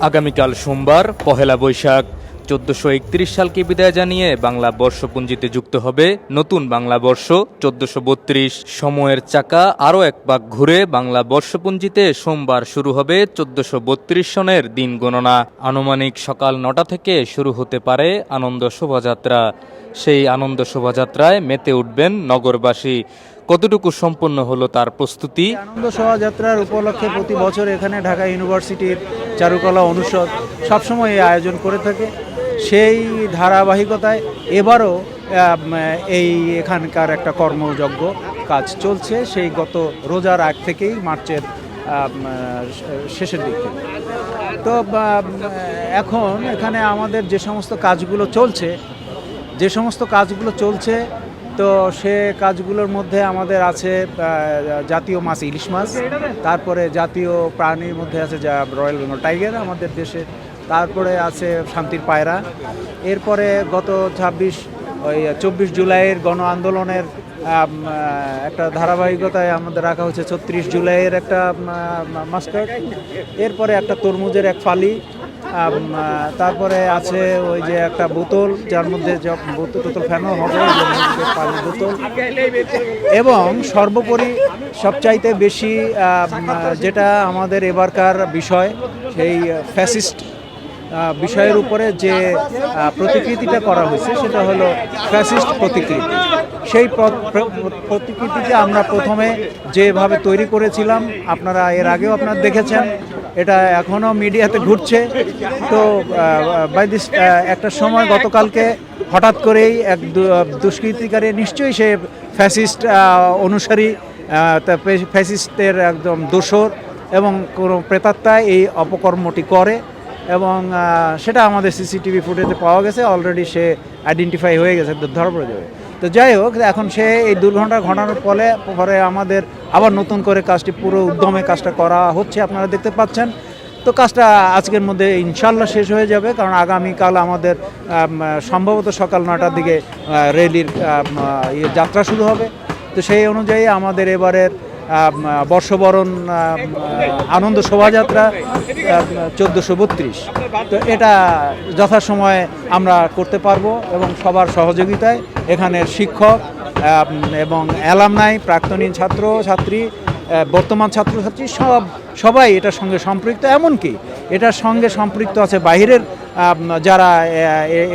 আগামীকাল সোমবার, পহেলা বৈশাখ, চোদ্দশো একত্রিশ সালকে বিদায় জানিয়ে বাংলা বর্ষপঞ্জিতে যুক্ত হবে নতুন বাংলা বর্ষ চোদ্দশো বত্রিশ। সময়ের চাকা আরও এক পাক ঘুরে বাংলা বর্ষপঞ্জিতে সোমবার শুরু হবে চোদ্দশো বত্রিশ সনের দিন গণনা। আনুমানিক সকাল নটা থেকে শুরু হতে পারে আনন্দ শোভাযাত্রা। সেই আনন্দ শোভাযাত্রায় মেতে উঠবেন নগরবাসী। কতটুকু সম্পন্ন হলো তার প্রস্তুতি? আনন্দ শোভাযাত্রার উপলক্ষে প্রতি বছর এখানে ঢাকা ইউনিভার্সিটির চারুকলা অনুষদ সবসময় এই আয়োজন করে থাকে। সেই ধারাবাহিকতায় এবারও এই এখানকার একটা কর্মযজ্ঞ কাজ চলছে। সেই গত রোজার আগ থেকেই মার্চের শেষের দিক থেকে। তো এখন এখানে আমাদের যে সমস্ত কাজগুলো চলছে, যে সমস্ত কাজগুলো চলছে তো সে কাজগুলোর মধ্যে আমাদের আছে জাতীয় মাছ, ইলিশ মাছ। তারপরে জাতীয় প্রাণীর মধ্যে আছে যা রয়্যাল বেঙ্গল টাইগার, আমাদের দেশে। তারপরে আছে শান্তির পায়রা। এরপরে গত ছাব্বিশ, ওই চব্বিশ জুলাইয়ের গণ আন্দোলনের একটা ধারাবাহিকতায় আমাদের রাখা হচ্ছে ছত্রিশ জুলাইয়ের একটা মাস্টার। এরপরে একটা তরমুজের এক ফালি। তারপরে আছে ওই যে একটা বোতল, যার মধ্যে বোতল টোতল হবে পানির বোতল। এবং সর্বোপরি সবচাইতে বেশি যেটা আমাদের এবারকার বিষয়, সেই ফ্যাসিস্ট বিষয়ের উপরে যে প্রতিকৃতিটা করা হয়েছে, সেটা হলো ফ্যাসিস্ট প্রতিকৃতি। সেই প্র- প্র- প্রতিকৃতিতে আমরা প্রথমে যেভাবে তৈরি করেছিলাম, আপনারা এর আগেও আপনারা দেখেছেন এটা এখনও মিডিয়াতে ঘুরছে। তো বাই দিস একটা সময় গতকালকে হঠাৎ করেই এক দুষ্কৃতিকারী নিশ্চয়ই সে ফ্যাসিস্ট অনুসারী ফ্যাসিস্টের একদম দোসর এবং কোনো প্রেতাত্মায় এই অপকর্মটি করে এবং সেটা আমাদের সিসিটিভি ফুটেজে পাওয়া গেছে। অলরেডি সে আইডেন্টিফাই হয়ে গেছে ধরা পড়ে যাবে তো যাই হোক, এখন সে এই দুর্ঘটনা ঘটানোর ফলে, পরে আমাদের আবার নতুন করে কাজটি পুরো উদ্যমে কাজটা করা হচ্ছে, আপনারা দেখতে পাচ্ছেন। তো কাজটা আজকের মধ্যে ইনশাল্লাহ শেষ হয়ে যাবে, কারণ আগামীকাল আমাদের সম্ভবত সকাল নটার দিকে রেলির ইয়ে যাত্রা শুরু হবে। তো সেই অনুযায়ী আমাদের এবারের বর্ষবরণ আনন্দ শোভাযাত্রা চোদ্দোশো বত্রিশ। তো এটা যথাসময়ে আমরা করতে পারব এবং সবার সহযোগিতায় এখানের শিক্ষক এবং অ্যালামনাই প্রাক্তনী ছাত্র ছাত্রী বর্তমান ছাত্রছাত্রী সব সবাই এটার সঙ্গে সম্পৃক্ত। এমনকি এটার সঙ্গে সম্পৃক্ত আছে বাইরের আম, যারা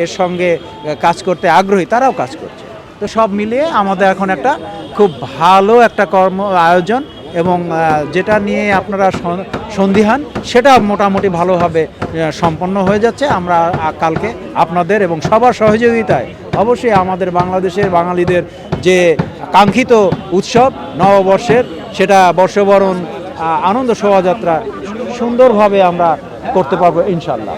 এর সঙ্গে কাজ করতে আগ্রহী তারাও কাজ করছে। তো সব মিলিয়ে আমাদের এখন একটা খুব ভালো একটা কর্ম আয়োজন এবং যেটা নিয়ে আপনারা সন- সন্দিহান, সেটা মোটামুটি ভালোভাবে সম্পন্ন হয়ে যাচ্ছে। আমরা কালকে আপনাদের এবং সবার সহযোগিতায় অবশ্যই আমাদের বাংলাদেশের বাঙালিদের যে কাঙ্ক্ষিত উৎসব নববর্ষের, সেটা বর্ষবরণ আনন্দ শোভাযাত্রা সুন্দরভাবে আমরা করতে পারব ইনশাল্লাহ